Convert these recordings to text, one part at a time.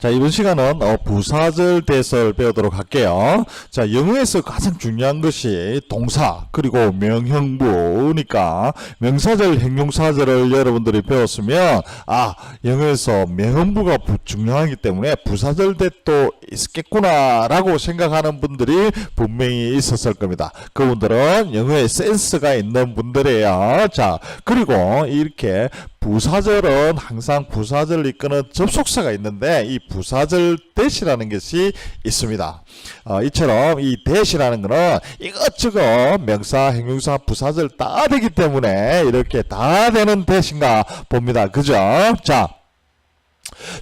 자, 이번 시간은 어, 부사절 대설 배우도록 할게요. 자, 영어에서 가장 중요한 것이 동사 그리고 명형부니까 명사절, 형용사절을 여러분들이 배웠으면 아, 영어에서 명형부가 부- 중요하기 때문에 부사절 대도 있겠구나라고 생각하는 분들이 분명히 있었을 겁니다. 그분들은 영어에 센스가 있는 분들이에요. 자, 그리고 이렇게 부사절은 항상 부사절을 이끄는 접속사가 있는데 이 부사절 대시라는 것이 있습니다. 어, 이처럼 이 대시라는 것은 이것저것 명사, 형용사, 부사절 다 되기 때문에 이렇게 다 되는 대신가 봅니다. 그죠? 자,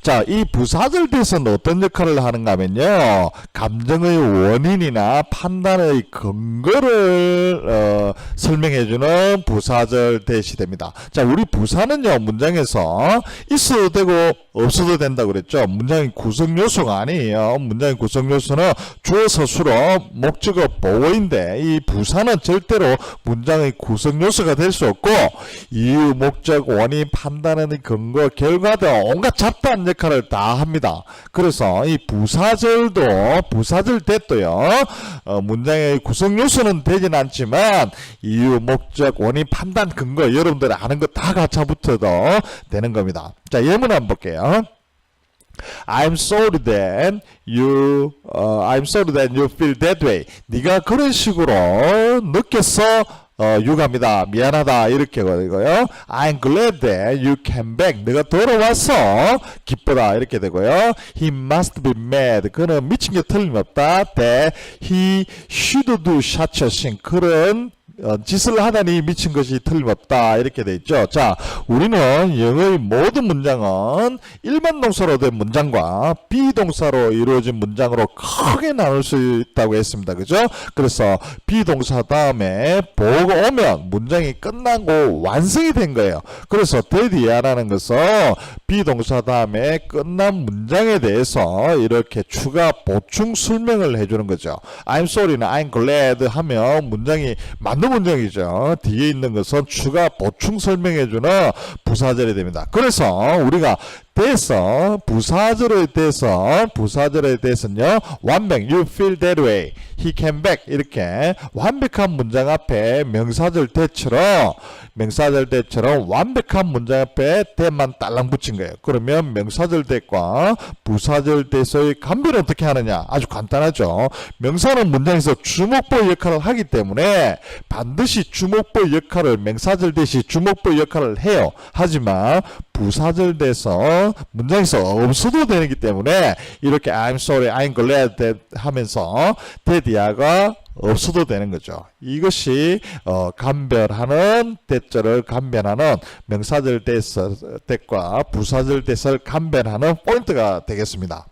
자, 이 부사절 대에서는 어떤 역할을 하는가 하면요. 감정의 원인이나 판단의 근거를 어, 설명해 주는 부사절 대시 됩니다. 자, 우리 부사는요. 문장에서 있어도 되고 없어도 된다고 그랬죠. 문장의 구성 요소가 아니에요. 문장의 구성 요소는 주어 서술어 목적어 보어인데 이 부사는 절대로 문장의 구성 요소가 될 수 없고 이유, 목적, 원인, 판단의 근거, 결과 등 온갖 잡다 한 역할을 다 합니다. 그래서 이 부사절도 부사절 대도요. 어, 문장의 구성 요소는 되진 않지만 이유, 목적, 원인, 판단, 근거 여러분들이 아는 거 다 갖춰 붙어도 되는 겁니다. 자, 예문 한번 볼게요. I'm sorry that you, 어, I'm sorry that you feel that way. 네가 그런 식으로 느꼈어. 어, 유감이다. 미안하다. 이렇게 되고요. I'm glad that you came back. 네가 돌아와서 기쁘다. 이렇게 되고요. He must be mad. 그는 미친 게 틀림없다. That he should do such a thing. 그런 어, 짓을 하다니 미친 것이 틀림없다 이렇게 돼 있죠. 자, 우리는 영어의 모든 문장은 일반 동사로 된 문장과 비동사로 이루어진 문장으로 크게 나눌 수 있다고 했습니다. 그죠? 그래서 비동사 다음에 보고 오면 문장이 끝나고 완성이 된 거예요. 그래서 데디야라는 것은 비동사 다음에 끝난 문장에 대해서 이렇게 추가 보충 설명을 해주는 거죠. I'm sorry나 I'm glad 하면 문장이 맞는 문장이죠. 뒤에 있는 것은 추가 보충 설명해주는 부사절이 됩니다. 그래서 우리가 대해서 부사절에 대해서 부사절에 대해서는요 완벽 you feel that way. He came back. 이렇게 완벽한 문장 앞에 명사절 대처럼 명사절 대처럼 완벽한 문장 앞에 대만 딸랑 붙인 거예요. 그러면 명사절 대과 부사절 대에서의 감별은 어떻게 하느냐? 아주 간단하죠. 명사는 문장에서 주목보 역할을 하기 때문에 반드시 주목보 역할을 명사절 대시 주목보 역할을 해요. 하지만 부사절 대서 문장에서 없어도 되기 때문에 이렇게 I'm sorry, I'm glad that 하면서 대디아가 없어도 되는 거죠. 이것이 어, 감별하는 대절을 감별하는 명사절 대과 부사절 대서를 감별하는 포인트가 되겠습니다.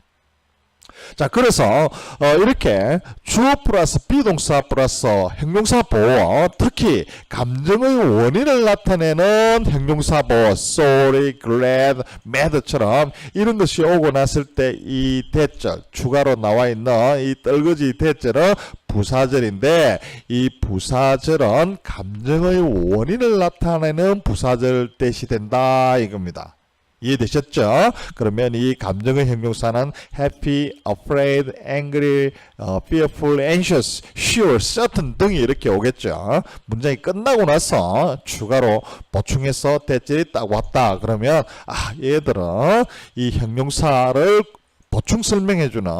자, 그래서 어, 이렇게 주어 플러스 비동사 플러스 형용사 보어, 특히 감정의 원인을 나타내는 형용사 보어, sorry, glad, mad처럼 이런 것이 오고 났을 때 이 대절, 추가로 나와 있는 이 떨거지 대절은 부사절인데 이 부사절은 감정의 원인을 나타내는 부사절 대시 된다 이겁니다. 이해되셨죠? 그러면 이 감정의 형용사는 happy, afraid, angry, 어, fearful, anxious, sure, certain 등이 이렇게 오겠죠. 문장이 끝나고 나서 추가로 보충해서 대절이 딱 왔다. 그러면 아 얘들은 이 형용사를 보충 설명해주는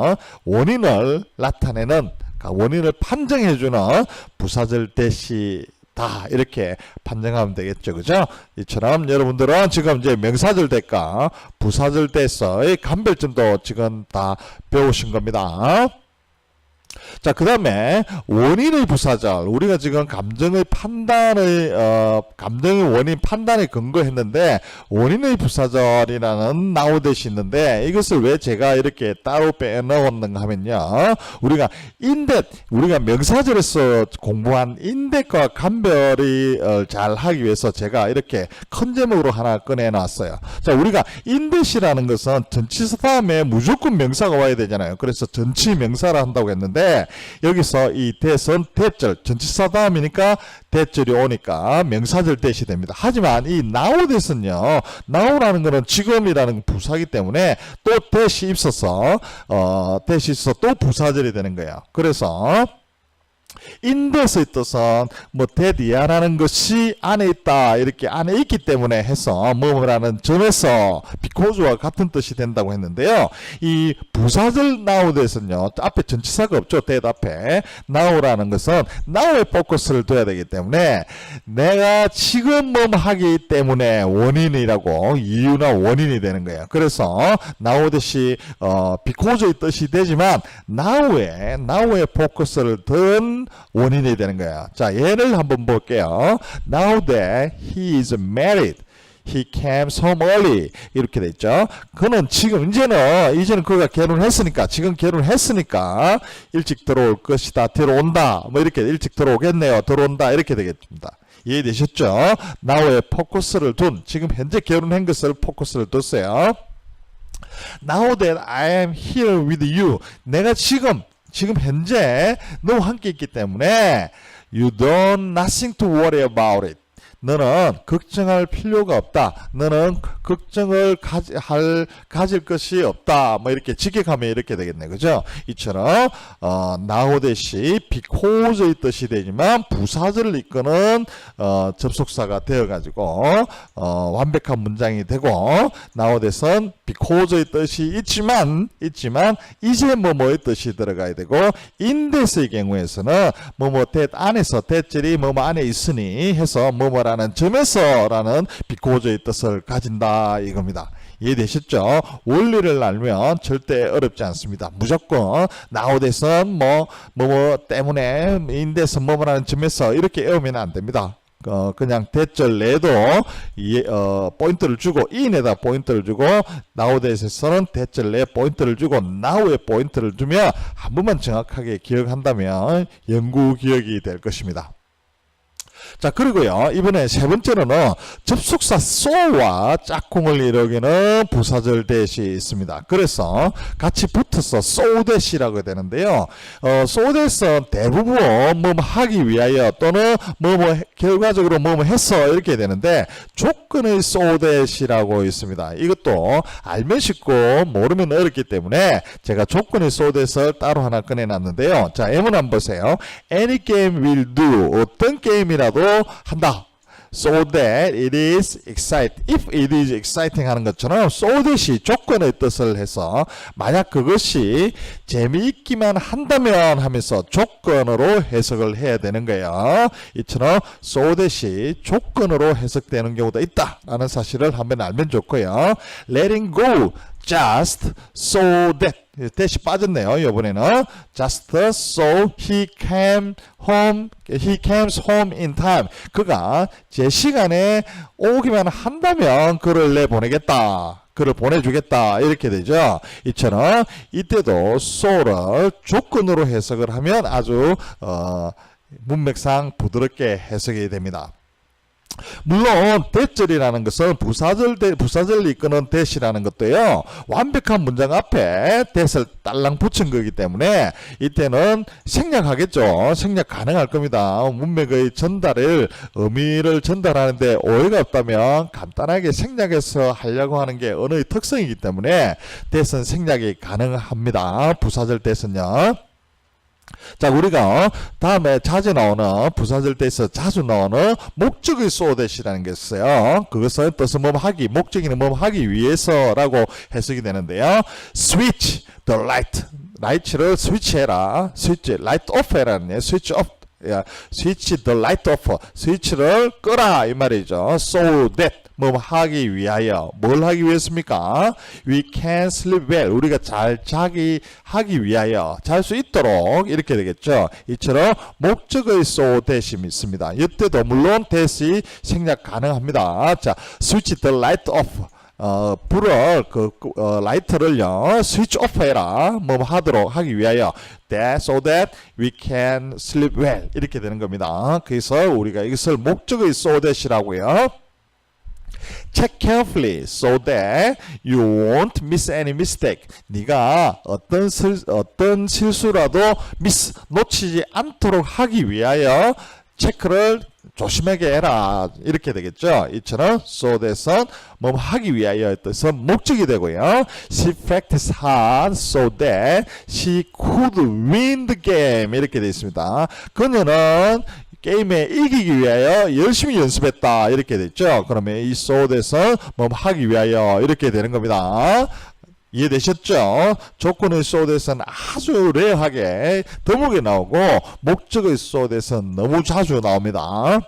원인을 나타내는 그러니까 원인을 판정해주는 부사절 대시 다 이렇게 판정하면 되겠죠. 그죠? 이처럼 여러분들은 지금 이제 명사절 대가 부사절 대서의 감별점도 지금 다 배우신 겁니다. 자, 그 다음에 원인의 부사절. 우리가 지금 감정의 판단의, 어, 감정의 원인 판단에 근거했는데, 원인의 부사절이라는 나오듯이 있는데, 이것을 왜 제가 이렇게 따로 빼넣었는가 하면요. 우리가 인댓, 우리가 명사절에서 공부한 인댓과 감별이 어, 잘 하기 위해서 제가 이렇게 큰 제목으로 하나 꺼내놨어요. 자, 우리가 인댓이라는 것은 전치사 다음에 무조건 명사가 와야 되잖아요. 그래서 전치 명사를 한다고 했는데, 되는데 여기서 이 that은 대절 전치사 다음이니까 대절이 오니까 명사절 대시 됩니다. 하지만 이 now that은요. now라는 거는 지금이라는 부사기 때문에 또 that이 있어서 어 that이 있어서 또 부사절이 되는 거예요. 그래서 인데스의 뜻은 뭐 대디아라는 것이 안에 있다 이렇게 안에 있기 때문에 해서 뭐뭐라는 점에서 비코즈와 같은 뜻이 된다고 했는데요. 이 부사절 나우드에서는요 앞에 전치사가 없죠. 대답 앞에 나우라는 것은 나우에 포커스를 둬야 되기 때문에 내가 지금 뭐 하기 때문에 원인이라고 이유나 원인이 되는 거예요. 그래서 나우듯이 어 비코즈의 뜻이 되지만 나우에 나우에 포커스를 둔 원인이 되는 거예요. 자, 예를 한번 볼게요. Now that he is married. He came home early. 이렇게 돼 있죠. 그는 지금, 이제는, 이제는 그가 결혼했으니까, 지금 결혼했으니까, 일찍 들어올 것이다. 들어온다. 뭐 이렇게 일찍 들어오겠네요. 들어온다. 이렇게 되겠습니다. 이해되셨죠? now에 포커스를 둔, 지금 현재 결혼한 것을 포커스를 뒀어요. Now that I am here with you. 내가 지금 지금 현재 너와 함께 있기 때문에 you don't nothing to worry about it. 너는 걱정할 필요가 없다. 너는 걱정을 가지, 할, 가질 것이 없다. 뭐 이렇게 직역하면 이렇게 되겠네. 그죠? 이처럼, 어, 나오듯이 because의 뜻이 되지만 부사절을 이끄는, 어, 접속사가 되어가지고, 어, 완벽한 문장이 되고, 나오듯은 because의 뜻이 있지만, 있지만, 이제 뭐뭐의 뜻이 들어가야 되고, 인데스의 경우에서는 뭐뭐 대 안에서 대절이 뭐뭐 안에 있으니 해서 뭐뭐라 는 점에서라는 비코저의 뜻을 가진다 이겁니다. 이해되셨죠? 원리를 알면 절대 어렵지 않습니다. 무조건 나오대선 뭐, 뭐, 뭐 때문에 인데서 뭐뭐라는 점에서 이렇게 외우면 안 됩니다. 어, 그냥 대절 내도 이, 어, 포인트를 주고 인에다 포인트를 주고 나우데스에서는 대절 내 포인트를 주고 나우에 포인트를 주면 한 번만 정확하게 기억한다면 연구 기억이 될 것입니다. 자 그리고요 이번에 세 번째로는 접속사 so와 짝꿍을 이루기는 부사절 대시 있습니다. 그래서 같이 붙 어서 so 대시라고 되는데요. 어, 대시는 대부분 뭐 하기 위하여 또는 뭐뭐 결과적으로 뭐뭐 했어 이렇게 되는데 조건의 대시라고 있습니다. 이것도 알면 쉽고 모르면 어렵기 때문에 제가 조건의 대시를 따로 하나 꺼내놨는데요. 자 M은 한번 보세요. Any game will do 어떤 게임이라도 한다. So that it is exciting. If it is exciting 하는 것처럼 so that이 조건의 뜻을 해서 만약 그것이 재미있기만 한다면 하면서 조건으로 해석을 해야 되는 거예요. 이처럼 so that이 조건으로 해석되는 경우도 있다라는 사실을 한번 알면 좋고요. Letting go just so that 대시 빠졌네요. 이번에는 just so he came home he came home in time. 그가 제 시간에 오기만 한다면 그를 내 보내겠다. 그를 보내주겠다 이렇게 되죠. 이처럼 이때도 so를 조건으로 해석을 하면 아주 어, 문맥상 부드럽게 해석이 됩니다. 물론 대절이라는 것은 부사절 대, 부사절을 이끄는 대시라는 것도요 완벽한 문장 앞에 대를 딸랑 붙인 거기 때문에 이때는 생략하겠죠. 생략 가능할 겁니다. 문맥의 전달을 의미를 전달하는데 오해가 없다면 간단하게 생략해서 하려고 하는 게 언어의 특성이기 때문에 대선 생략이 가능합니다. 부사절 대선요 자, 우리가 다음에 자주 나오는 부사절 때에서 자주 나오는 목적의 소댓이라는 게 있어요. 그것은 뜻은 뭐 하기, 목적이는 뭐 하기 위해서라고 해석이 되는데요. switch the light. 라이트를 스위치해라. 스위치, light off 해라는 게 스위치 off. 야, 스위치 the light off. 스위치를 끄라. 이 말이죠. so that. 뭐 하기 위하여 뭘 하기 위해서입니까? We can sleep well. 우리가 잘 자기 하기 위하여 잘 수 있도록 이렇게 되겠죠. 이처럼 목적의 so 대심이 있습니다. 이때도 물론 대시 생략 가능합니다. 자, switch the light off. 어, 불을 그 어, 라이트를요 스위치 오프해라 뭐 하도록 하기 위하여 that so that we can sleep well 이렇게 되는 겁니다. 그래서 우리가 이것을 목적의 so that이라고요. Check carefully so that you won't miss any mistake. 네가 어떤 실, 어떤 실수라도 미스 놓치지 않도록 하기 위하여 체크를 조심하게 해라 이렇게 되겠죠. 이처럼 so that은 뭐 하기 위하여 목적이 되고요. She practiced hard so that she could win the game 이렇게 되어 있습니다. 그녀는 게임에 이기기 위하여 열심히 연습했다 이렇게 됐죠. 그러면 이 so that은 뭐 하기 위하여 이렇게 되는 겁니다. 이해되셨죠? 조건의 소대에서는 아주 레어하게 드물게 나오고 목적의 소대에서는 너무 자주 나옵니다.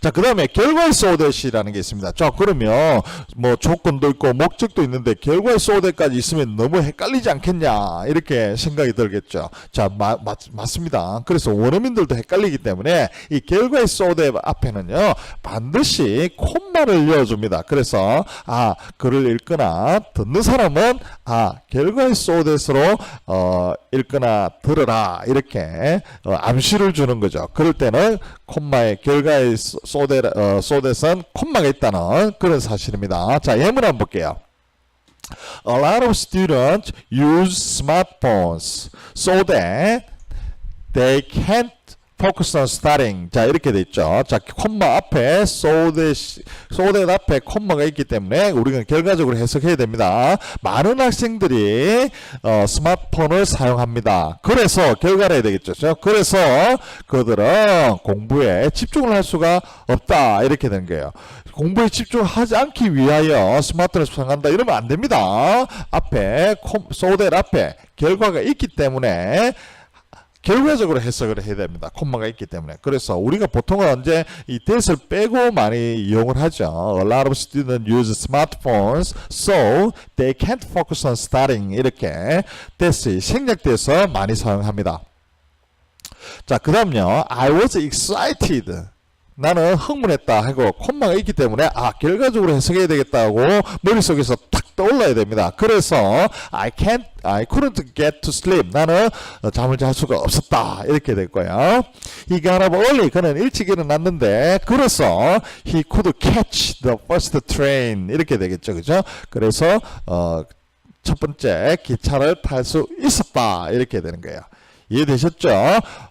자, 그 다음에 결과의 소대시라는 게 있습니다. 자, 그러면 뭐 조건도 있고 목적도 있는데 결과의 소대까지 있으면 너무 헷갈리지 않겠냐 이렇게 생각이 들겠죠. 자, 마, 맞, 맞습니다. 그래서 원어민들도 헷갈리기 때문에 이 결과의 소대 앞에는요 반드시 콤마를 이어줍니다. 그래서 아 글을 읽거나 듣는 사람은 아 결과의 소대스로 어, 읽거나 들으라 이렇게 어, 암시를 주는 거죠. 그럴 때는 콤마의 결과의 소대 어, 소대선 콤마가 있다는 그런 사실입니다. 자 예문 한번 볼게요. A lot of students use smartphones so that they can't focus on studying. 자, 이렇게 돼 있죠. 자, 콤마 앞에 so that, so that 앞에 콤마가 있기 때문에 우리가 결과적으로 해석해야 됩니다. 많은 학생들이 어, 스마트폰을 사용합니다. 그래서 결과를 해야 되겠죠. 자, 그래서 그들은 공부에 집중을 할 수가 없다. 이렇게 된 거예요. 공부에 집중하지 않기 위하여 스마트폰을 사용한다 이러면 안 됩니다. 앞에 콤, so that 앞에 결과가 있기 때문에 결과적으로 해석을 해야 됩니다. 콤마가 있기 때문에. 그래서 우리가 보통은 이제 이 that을 빼고 많이 이용을 하죠. A lot of students use smartphones so they can't focus on studying. 이렇게 that이 생략돼서 많이 사용합니다. 자, 그 다음요. I was excited. 나는 흥분했다 하고 콤마가 있기 때문에 아 결과적으로 해석해야 되겠다고 머릿속에서 탁 떠올라야 됩니다. 그래서 I can't, I couldn't get to sleep. 나는 어, 잠을 잘 수가 없었다 이렇게 될 거예요. He got up early. 그는 일찍 일어났는데 그래서 he could catch the first train 이렇게 되겠죠, 그죠? 그래서 어, 첫 번째 기차를 탈 수 있었다 이렇게 되는 거예요. 이해되셨죠?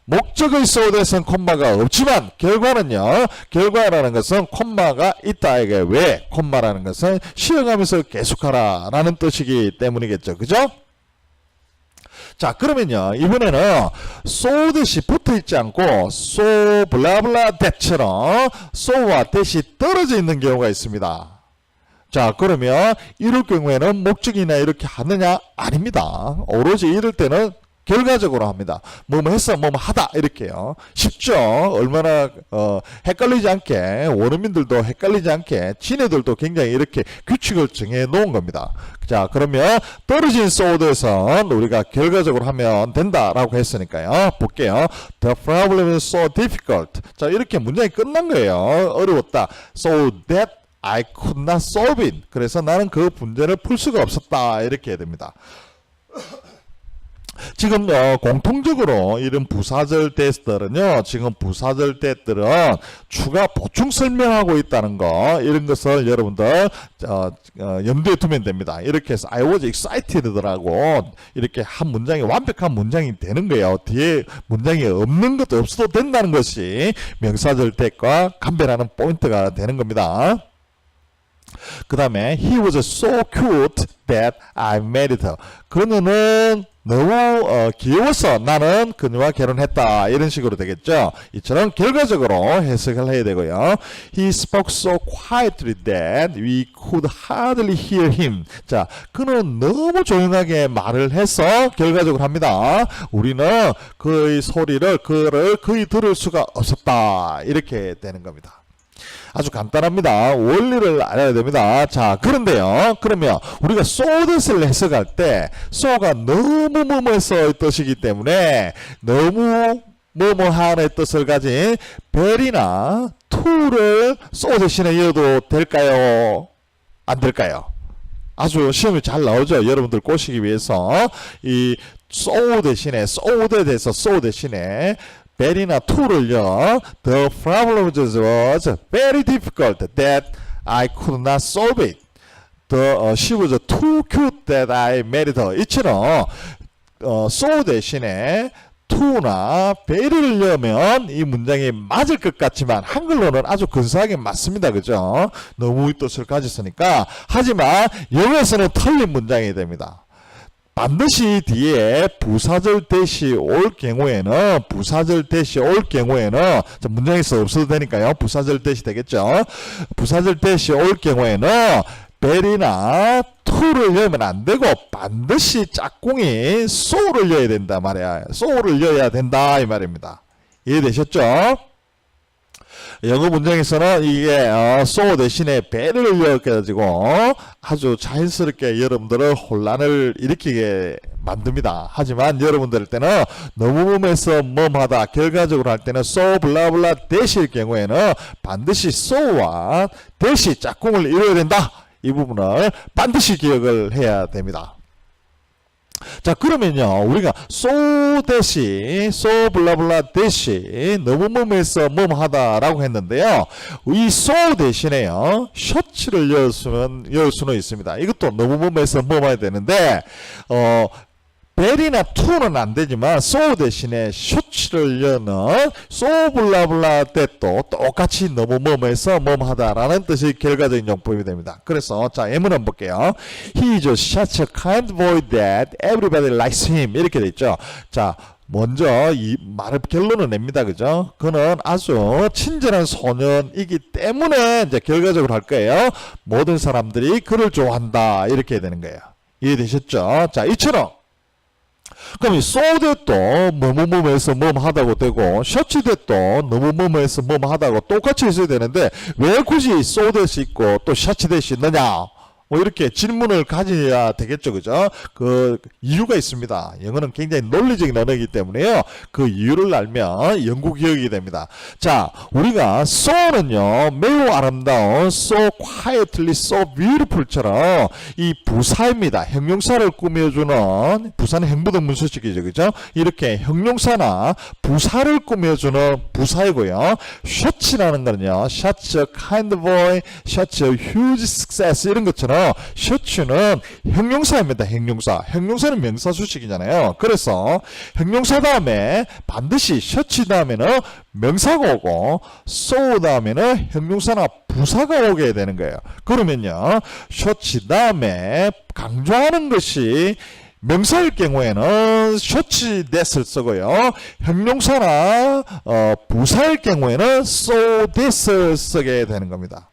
목적의 소대에서는 콤마가 없지만 결과는요. 결과라는 것은 콤마가 있다 이게 왜 콤마라는 것은 쉬어가면서 계속하라라는 뜻이기 때문이겠죠. 그죠? 자 그러면요 이번에는 so 대시 붙어 있지 않고 so 블라블라 that처럼 so와 that이 떨어져 있는 경우가 있습니다. 자 그러면 이럴 경우에는 목적이나 이렇게 하느냐 아닙니다. 오로지 이럴 때는 결과적으로 합니다. 뭐뭐 했어, 뭐뭐 하다 이렇게요. 쉽죠. 얼마나 어, 헷갈리지 않게 원어민들도 헷갈리지 않게 지네들도 굉장히 이렇게 규칙을 정해 놓은 겁니다. 자 그러면 떨어진 소드에선 우리가 결과적으로 하면 된다라고 했으니까요. 볼게요. The problem is so difficult. 자 이렇게 문장이 끝난 거예요. 어려웠다. So that I could not solve it. 그래서 나는 그 문제를 풀 수가 없었다. 이렇게 해야 됩니다. 지금 어, 공통적으로 이런 부사절 때들은요 지금 부사절 때들은 추가 보충 설명하고 있다는 거 이런 것을 여러분들 어, 어, 염두에 두면 됩니다. 이렇게 해서 I was excited라고 이렇게 한 문장이 완벽한 문장이 되는 거예요. 뒤에 문장이 없는 것도 없어도 된다는 것이 명사절 때과 감별하는 포인트가 되는 겁니다 그 다음에 he was so cute that I married her. 그녀는 너무 어, 귀여워서 나는 그녀와 결혼했다 이런 식으로 되겠죠. 이처럼 결과적으로 해석을 해야 되고요. He spoke so quietly that we could hardly hear him. 자, 그는 너무 조용하게 말을 해서 결과적으로 합니다. 우리는 그의 소리를 그를 거의 들을 수가 없었다 이렇게 되는 겁니다. 아주 간단합니다. 원리를 알아야 됩니다. 자, 그런데요. 그러면 우리가 that을 해석할 때 so가 너무 뭐뭐해서 뜻이기 때문에 너무 뭐뭐한의 뜻을 가진 별이나 to를 so 대신에 이어도 될까요? 안 될까요? 아주 시험이 잘 나오죠. 여러분들 꼬시기 위해서 이 so 대신에 so 대해서 so 대신에 벨이나 to를요. The problem was very difficult that I could not solve it. The 어, she was too cute that I married her. 이처럼 어, so 대신에 to나 very를 넣으면 이 문장이 맞을 것 같지만 한글로는 아주 근사하게 맞습니다. 그죠? 너무 뜻을 가졌으니까 하지만 영어에서는 틀린 문장이 됩니다. 반드시 뒤에 부사절 대시 올 경우에는 부사절 대시 올 경우에는 자, 문장에서 없어도 되니까요. 부사절 대시 되겠죠. 부사절 대시 올 경우에는 벨이나 투를 넣으면 안 되고 반드시 짝꿍이 소를 넣어야 된다 말이야. 소를 넣어야 된다 이 말입니다. 이해되셨죠? 영어 문장에서는 이게 어, so 대신에 배를 넣어가지고 아주 자연스럽게 여러분들을 혼란을 일으키게 만듭니다. 하지만 여러분들 때는 너무해서 뭐하다 결과적으로 할 때는 so 블라블라 대시일 경우에는 반드시 so와 대시 짝꿍을 이뤄야 된다. 이 부분을 반드시 기억을 해야 됩니다. 자 그러면요 우리가 so 대시 so 블라블라 대시 너무 뭐뭐해서 뭐하다라고 했는데요. 이 so 대신에요 셔츠를 넣었으면 넣을 수는 있습니다. 이것도 너무 뭐뭐해서 뭐해야 되는데 어 벨이나 투는 안 되지만 so 대신에 셔츠를 여는 so 블라블라 때도 똑같이 너무 뭐뭐해서 뭐하다라는 뜻의 결과적인 용법이 됩니다. 그래서 자 예문 한번 볼게요. He is such a kind boy that everybody likes him 이렇게 돼 있죠. 자 먼저 이 말을 결론을 냅니다. 그죠? 그는 아주 친절한 소년이기 때문에 이제 결과적으로 할 거예요. 모든 사람들이 그를 좋아한다 이렇게 되는 거예요. 이해되셨죠? 자 이처럼 그럼 이 소대도 뭐뭐뭐해서 뭐 하다고 되고 셔츠대도 너무뭐뭐해서 뭐 하다고 똑같이 있어야 되는데 왜 굳이 소대시 있고 또 셔츠대시 있느냐 뭐 이렇게 질문을 가져야 되겠죠 그죠? 그 이유가 있습니다. 영어는 굉장히 논리적인 언어이기 때문에요. 그 이유를 알면 영구 기억이 됩니다. 자 우리가 so는요 매우 아름다운 so quietly so beautiful처럼 이 부사입니다. 형용사를 꾸며주는 부사는 행부등 문서식이죠 그죠? 이렇게 형용사나 부사를 꾸며주는 부사이고요. 셔츠라는 거는요 셔츠 kind boy 셔츠 huge success 이런 것처럼 셔츠는 형용사입니다. 형용사. 형용사는 명사 수식이잖아요. 그래서 형용사 다음에 반드시 셔츠 다음에는 명사가 오고 so 다음에는 형용사나 부사가 오게 되는 거예요. 그러면요. 셔츠 다음에 강조하는 것이 명사일 경우에는 셔츠 that을 쓰고요. 형용사나 어, 부사일 경우에는 so that을 쓰게 되는 겁니다.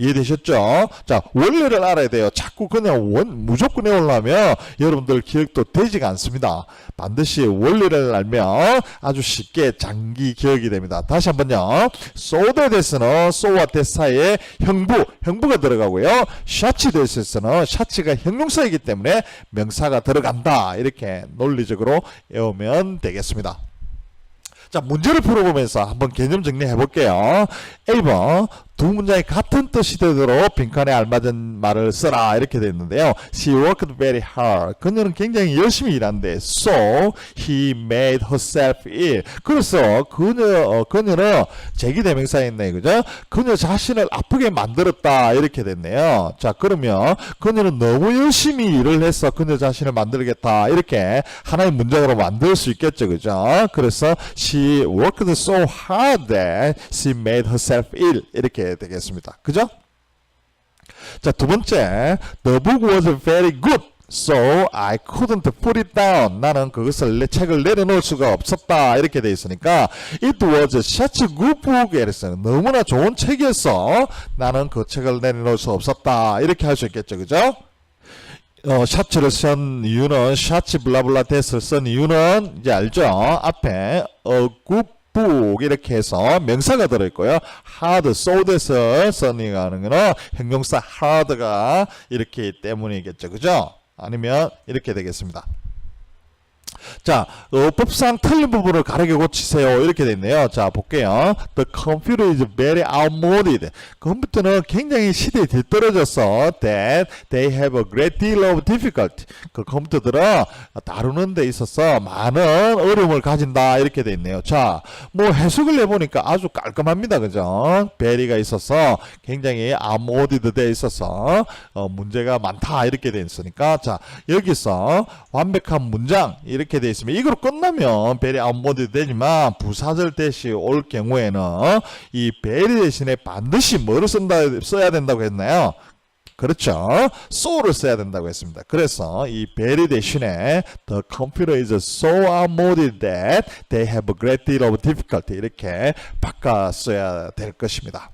이해되셨죠? 자, 원리를 알아야 돼요. 자꾸 그냥 원, 무조건 외우려면 여러분들 기억도 되지가 않습니다. 반드시 원리를 알면 아주 쉽게 장기 기억이 됩니다. 다시 한번요. 소대 데스는 so와 데스 사이에 형부, 형부가 들어가고요. 샤치 데스에서는 샤치가 형용사이기 때문에 명사가 들어간다. 이렇게 논리적으로 외우면 되겠습니다. 자, 문제를 풀어보면서 한번 개념 정리해 볼게요. 1번, 두 문장이 같은 뜻이 되도록 빈칸에 알맞은 말을 써라. 이렇게 되어 있는데요. She worked very hard. 그녀는 굉장히 열심히 일한데, so he made herself ill. 그래서 그녀, 어, 그녀는 제기 대명사였네. 그죠? 그녀 자신을 아프게 만들었다. 이렇게 됐네요. 자, 그러면 그녀는 너무 열심히 일을 해서 그녀 자신을 만들겠다. 이렇게 하나의 문장으로 만들 수 있겠죠. 그죠? 그래서 she worked so hard that she made herself ill. 이렇게 되겠습니다. 그죠? 자, 두 번째. The book was very good. So I couldn't put it down. 나는 그것을 내 책을 내려놓을 수가 없었다. 이렇게 돼 있으니까 It was such a good book. 이랬어요. 너무나 좋은 책이었어. 나는 그 책을 내려놓을 수 없었다. 이렇게 할 수 있겠죠. 그죠? 어, 샤츠를 쓴 이유는 샤츠 블라블라 데스를 쓴 이유는 이제 알죠? 앞에 어, 굿 북 이렇게 해서 명사가 들어있고요. hard, so that을 써니가는 거는 형용사 hard가 이렇기 때문이겠죠. 그죠? 아니면 이렇게 되겠습니다. 자, 어, 법상 틀린 부분을 가르게 고치세요. 이렇게 돼 있네요. 자, 볼게요. The computer is very outmoded. 컴퓨터는 굉장히 시대에 뒤떨어졌어. That they have a great deal of difficulty. 그 컴퓨터들은 다루는 데 있어서 많은 어려움을 가진다. 이렇게 돼 있네요. 자, 뭐 해석을 해보니까 아주 깔끔합니다. 그죠? very가 있어서 굉장히 outmoded 돼 있어서 어, 문제가 많다. 이렇게 돼 있으니까 자, 여기서 완벽한 문장 이렇게 돼 있으면 이거로 끝나면 very outmoded 되지만 부사절 대시 올 경우에는 이 very 대신에 반드시 뭐를 쓴다 써야 된다고 했나요? 그렇죠. so를 써야 된다고 했습니다. 그래서 이 very 대신에 the computer is so outmoded that they have a great deal of difficulty 이렇게 바꿔 써야 될 것입니다.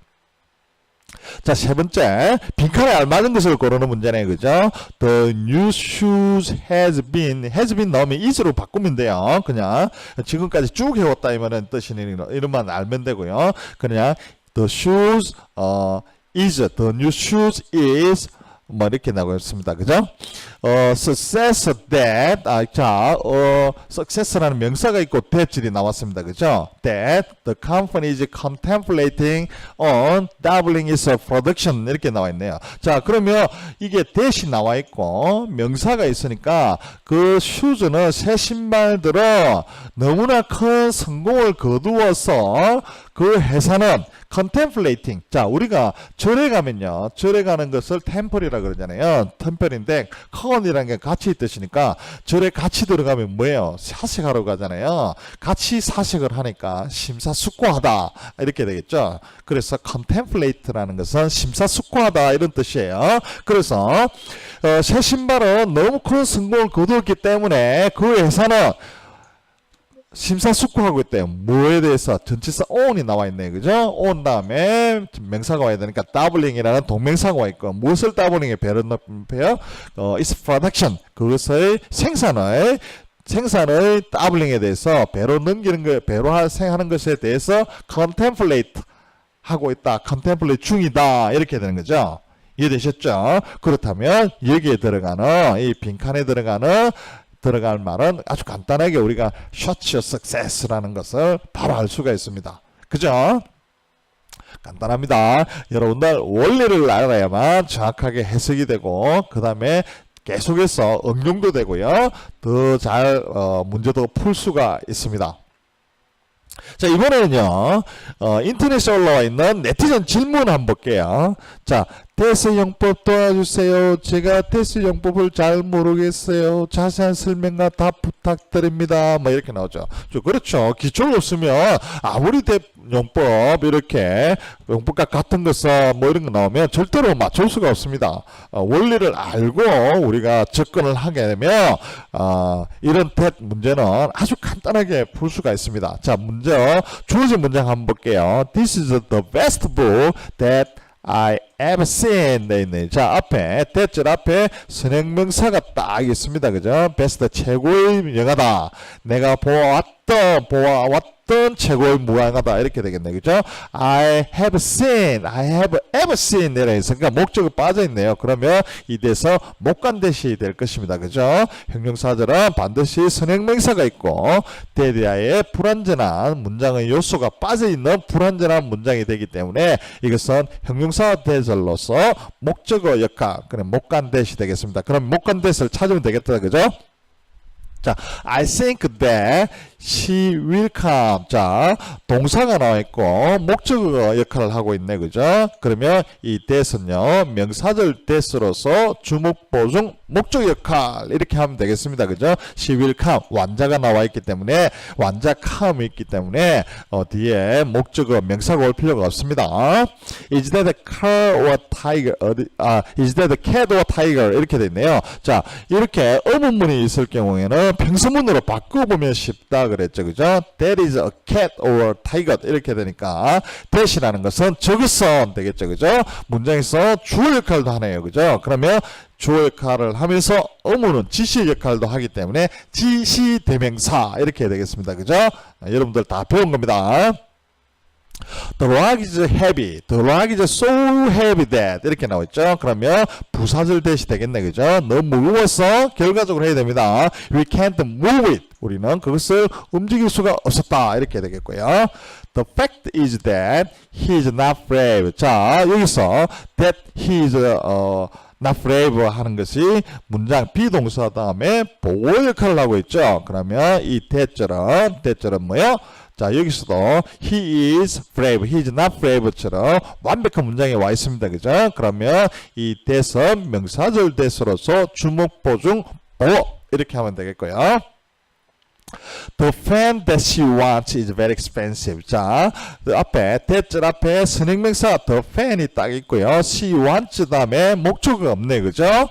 자, 세 번째. 빈칸에 알맞은 것을 고르는 문제네. 그죠? The new shoes has been, has been 넣으면 is로 바꾸면 돼요. 그냥. 지금까지 쭉 해왔다. 이면은 뜻이니, 이름만 알면 되고요. 그냥, the shoes, 어, is, the new shoes is, 뭐 이렇게 나오고 있습니다. 그죠? 어, success that, 아, 자, 어, success라는 명사가 있고 that이 나왔습니다. 그죠? that the company is contemplating on doubling its production 이렇게 나와 있네요. 자, 그러면 이게 that이 나와 있고 명사가 있으니까 그 슈즈는 새 신발들은 너무나 큰 성공을 거두어서 그 회사는 contemplating. 자, 우리가 절에 가면요. 절에 가는 것을 템플이라 그러잖아요. 템플인데 con이라는 게 같이 뜻이니까 절에 같이 들어가면 뭐예요? 사색하러 가잖아요. 같이 사색을 하니까 심사숙고하다. 이렇게 되겠죠. 그래서 contemplate라는 것은 심사숙고하다 이런 뜻이에요. 그래서 어, 새 신발은 너무 큰 성공을 거두었기 때문에 그 회사는 심사숙고하고 있대요. 뭐에 대해서 전치사 on이 나와 있네. 그죠? on 다음에 명사가 와야 되니까 doubling,이라는 동명사가 와 있고 무엇을 doubling,에 높여요? 어, is production. 그것의 생산을 생산의 doubling,에 대해서 배로 넘기는 거, 배로 하- 생하는 것에 대해서 contemplate 하고 있다. contemplate 중이다. 이렇게 되는 거죠. 이해되셨죠? 그렇다면 여기에 들어가는 이 빈칸에 들어가는 들어갈 말은 아주 간단하게 우리가 셔츠 석세스라는 것을 바로 알 수가 있습니다. 그죠? 간단합니다. 여러분들 원리를 알아야만 정확하게 해석이 되고 그 다음에 계속해서 응용도 되고요. 더 잘 문제도 풀 수가 있습니다. 자 이번에는요 어, 인터넷에 올라와 있는 네티즌 질문 한번 볼게요 자 대세 영법 도와주세요. 제가 대세 영법을 잘 모르겠어요. 자세한 설명과 답 부탁드립니다. 뭐 이렇게 나오죠. 저 그렇죠. 기초가 없으면 아무리 대 용법 이렇게 용법과 같은 것은 뭐 이런 거 나오면 절대로 맞출 수가 없습니다. 어, 원리를 알고 우리가 접근을 하게 되면 어, 이런 대 문제는 아주 간단하게 풀 수가 있습니다. 자 문제 주어진 문장 한번 볼게요. This is the best book that I ever seen. 네, 네. 자, 앞에, 대절 앞에 선행명사가 딱 있습니다. 그죠? best 최고의 영화다. 내가 보아 왔던, 보아왔던 최고의 무항하다. 이렇게 되겠네. 그죠? I have seen, I have ever seen. 내라 했으니까 목적이 빠져 있네요. 그러면 이 대서 목간 대시 될 것입니다. 그죠? 형용사절은 반드시 선행명사가 있고, 대리아의 불완전한 문장의 요소가 빠져 있는 불완전한 문장이 되기 때문에 이것은 형용사 대절로서 목적어 역할, 그냥 목간 대시 되겠습니다. 그럼 목간 대시를 찾으면 되겠다. 그죠? 자, I think that she will come. 자, 동사가 나와 있고 목적어 역할을 하고 있네. 그죠? 그러면 이 that은요. 명사절 that으로서 주목 보중 목적 역할 이렇게 하면 되겠습니다. 그죠? she will come. 완자가 나와 있기 때문에 완자 come이 있기 때문에 어, 뒤에 목적어 명사가 올 필요가 없습니다. is that a car or tiger? 어디, 아, is that a cat or tiger? 이렇게 돼 있네요. 자, 이렇게 의문문이 있을 경우에는 평소문으로 바꿔보면 쉽다 그랬죠. 그죠? That is a cat or tiger. 이렇게 되니까 that이라는 것은 적으선 되겠죠. 그죠? 문장에서 주어 역할도 하네요. 그죠? 그러면 주어 역할을 하면서 의문은 지시 역할도 하기 때문에 지시 대명사 이렇게 되겠습니다. 그죠? 아, 여러분들 다 배운 겁니다. The rock is heavy. The rock is so heavy that 이렇게 나와있죠. 그러면 부사절 대시 되겠네. 그죠? 너무 무거워서 결과적으로 해야 됩니다. We can't move it. 우리는 그것을 움직일 수가 없었다 이렇게 되겠고요. The fact is that he is not brave. 자 여기서 that he is 어, not brave 하는 것이 문장 비동사 다음에 보호 역할을 하고 있죠. 그러면 이 that절은 that절은 뭐요? 자 여기서도 he is brave, he is not brave처럼 완벽한 문장에 와 있습니다. 그죠? 그러면 이 that은 명사절 that으로서 주목 보중 보호 이렇게 하면 되겠고요. The fan that she wants is very expensive. 자, 그 앞에 대절 앞에 선행명사 the fan이 딱 있고요. she wants 다음에 목적어가 없네, 그죠?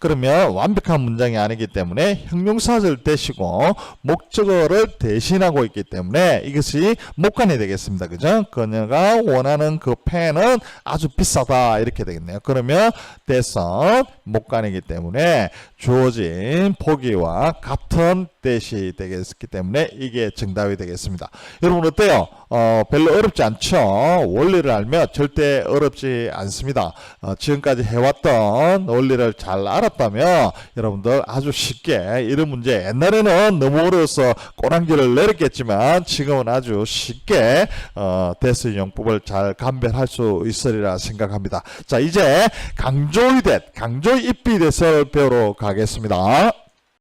그러면 완벽한 문장이 아니기 때문에 형용사절 대시고 목적어를 대신하고 있기 때문에 이것이 목관이 되겠습니다. 그죠? 그녀가 원하는 그 펜은 아주 비싸다 이렇게 되겠네요. 그러면 대선 목관이기 때문에 주어진 보기와 같은 대시 되겠기 때문에 이게 정답이 되겠습니다. 여러분 어때요? 어, 별로 어렵지 않죠? 원리를 알면 절대 어렵지 않습니다. 어, 지금까지 해왔던 원리를 잘 알았다면 여러분들 아주 쉽게 이런 문제 옛날에는 너무 어려워서 꼬랑지를 내렸겠지만 지금은 아주 쉽게 어, 대수 용법을 잘 감별할 수 있으리라 생각합니다. 자 이제 강조의 대 강조의 입비 대설 배우러 가겠습니다.